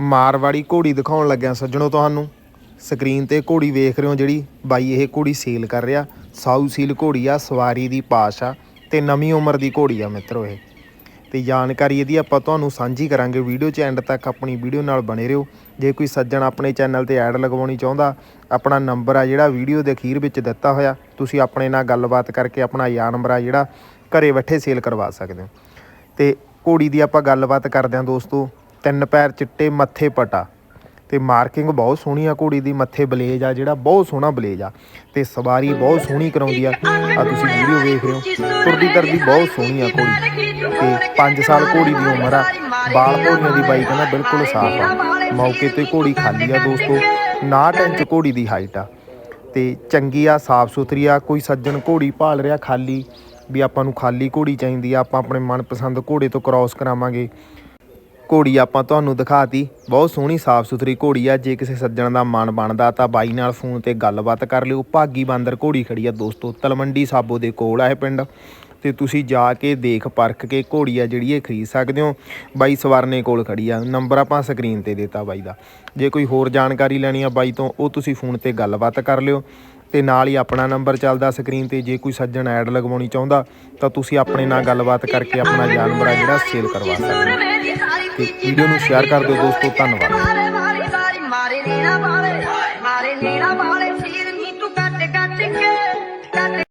ਮਾਰਵਾੜੀ ਘੋੜੀ ਦਿਖਾਉਣ ਲੱਗਿਆ ਸੱਜਣੋ ਤੁਹਾਨੂੰ। ਸਕਰੀਨ ਤੇ ਘੋੜੀ ਵੇਖ ਰਹੇ ਹੋ ਜਿਹੜੀ। ਬਾਈ ਇਹ ਘੋੜੀ ਸੇਲ ਕਰ ਰਿਹਾ। ਸਾਊ ਸੀਲ ਘੋੜੀ ਆ, ਸਵਾਰੀ ਦੀ ਪਾਸ਼ ਆ ਤੇ ਨਵੀਂ ਉਮਰ ਦੀ ਘੋੜੀ ਆ ਮਿੱਤਰੋ ਇਹ। ਤੇ ਜਾਣਕਾਰੀ ਇਹਦੀ ਆਪਾਂ ਤੁਹਾਨੂੰ ਸਾਂਝੀ ਕਰਾਂਗੇ। ਵੀਡੀਓ 'ਚ ਐਂਡ ਤੱਕ ਆਪਣੀ ਵੀਡੀਓ ਨਾਲ ਬਣੇ ਰਹੋ। ਜੇ ਕੋਈ ਸੱਜਣ ਆਪਣੇ ਚੈਨਲ ਤੇ ਐਡ ਲਗਵਾਉਣੀ ਚਾਹੁੰਦਾ, ਆਪਣਾ ਨੰਬਰ ਆ ਜਿਹੜਾ ਵੀਡੀਓ ਦੇ ਅਖੀਰ ਵਿੱਚ ਦਿੱਤਾ ਹੋਇਆ, ਤੁਸੀਂ ਆਪਣੇ ਨਾਲ ਗੱਲਬਾਤ ਕਰਕੇ ਆਪਣਾ ਯਾ ਨੰਬਰ ਆ ਜਿਹੜਾ ਘਰੇ ਬੈਠੇ ਸੇਲ ਕਰਵਾ ਸਕਦੇ ਹੋ। ਤੇ ਘੋੜੀ ਦੀ ਆਪਾਂ ਗੱਲਬਾਤ ਕਰਦੇ ਹਾਂ ਦੋਸਤੋ। ਤਿੰਨ ਪੈਰ ਚਿੱਟੇ, ਮੱਥੇ ਪਟਾ। ਤੇ ਮਾਰਕਿੰਗ ਬਹੁਤ ਸੋਹਣੀ ਆ ਘੋੜੀ ਦੀ, ਮੱਥੇ ਬਲੇਜ ਆ, ਜਿਹੜਾ ਬਹੁਤ ਸੋਹਣਾ ਬਲੇਜ ਆ। ਤੇ ਸਵਾਰੀ ਬਹੁਤ ਸੋਹਣੀ ਕਰਾਉਂਦੀ ਆ। ਆ ਤੁਸੀਂ ਵੀਡੀਓ ਵੇਖ ਰਹੇ ਹੋ। ਤੁਰਦੀ ਕਰਦੀ ਬਹੁਤ ਸੋਹਣੀ ਆ ਘੋੜੀ। ਤੇ 5 ਸਾਲ ਘੋੜੀ ਦੀ ਉਮਰ ਆ। ਬਾਲ ਘੋੜੀਆਂ ਦੀ ਬਾਈ ਕਹਿੰਦਾ ਬਿਲਕੁਲ ਸਾਫ਼ ਆ। ਮੌਕੇ ਤੇ ਘੋੜੀ ਖਾਲੀ ਆ ਦੋਸਤੋ। 59 ਇੰਚ ਘੋੜੀ ਦੀ ਹਾਈਟ ਆ। ਤੇ ਚੰਗੀ ਆ ਸਾਫ਼ ਸੁਥਰੀ ਆ। ਕੋਈ ਸੱਜਣ ਘੋੜੀ ਭਾਲ ਰਿਹਾ ਖਾਲੀ, ਵੀ ਆਪਾਂ ਨੂੰ ਖਾਲੀ ਘੋੜੀ ਚਾਹੀਦੀ ਆ। ਆਪਾਂ ਆਪਣੇ ਮਨਪਸੰਦ ਘੋੜੇ ਤੋਂ ਕ੍ਰਾਸ ਕਰਾਵਾਂਗੇ। ਘੋੜੀ ਆਪਾਂ ਤੁਹਾਨੂੰ ਦਿਖਾਤੀ। ਬਹੁਤ ਸੋਹਣੀ ਸਾਫ਼ ਸੁਥਰੀ ਘੋੜੀ ਆ। ਜੇ ਕਿਸੇ ਸੱਜਣ ਦਾ ਮਨ ਬਣਦਾ ਤਾਂ ਬਾਈ ਨਾਲ ਫੋਨ ਤੇ ਗੱਲਬਾਤ ਕਰ ਲਿਓ। ਭਾਗੀ ਬਾਂਦਰ ਘੋੜੀ ਖੜੀ ਆ ਦੋਸਤੋ, ਤਲਵੰਡੀ ਸਾਬੋ ਦੇ ਕੋਲ ਆ ਇਹ ਪਿੰਡ। ਤੇ ਤੁਸੀਂ ਜਾ ਕੇ ਦੇਖ ਪਰਖ ਕੇ ਘੋੜੀ ਆ ਜਿਹੜੀ ਇਹ ਖਰੀਦ ਸਕਦੇ ਹੋ। ਬਾਈ ਸਵਰਨੇ ਕੋਲ ਖੜੀ ਆ। ਨੰਬਰ ਆਪਾਂ ਸਕਰੀਨ ਤੇ ਦਿੱਤਾ ਬਾਈ ਦਾ। ਜੇ ਕੋਈ ਹੋਰ ਜਾਣਕਾਰੀ ਲੈਣੀ ਆ ਬਾਈ ਤੋਂ, ਉਹ ਤੁਸੀਂ ਫੋਨ ਤੇ ਗੱਲਬਾਤ ਕਰ ਲਿਓ। ਤੇ ਨਾਲ ਹੀ ਆਪਣਾ ਨੰਬਰ ਚੱਲਦਾ ਸਕਰੀਨ ਤੇ। ਜੇ ਕੋਈ ਸੱਜਣ ਐਡ ਲਗਵਾਉਣੀ ਚਾਹੁੰਦਾ, ਤਾਂ ਤੁਸੀਂ ਆਪਣੇ ਨਾਲ ਗੱਲਬਾਤ ਕਰਕੇ ਆਪਣਾ ਜਾਨਵਰ ਆ ਜਿਹੜਾ ਸੇਲ ਕਰਵਾ ਸਕਦੇ ਹੋ। ਤੇ ਵੀਡੀਓ ਨੂੰ ਸ਼ੇਅਰ ਕਰ ਦਿਓ ਦੋਸਤੋ, ਧੰਨਵਾਦ। ਮਾਰੇ ਮਾਰੇ, ਸਾਰੀ ਮਾਰੇ, ਨੀਣਾ ਵਾਲੇ ਮਾਰੇ, ਨੀਣਾ ਤੂੰ ਕੱਟ ਕੱਟ ਕੇ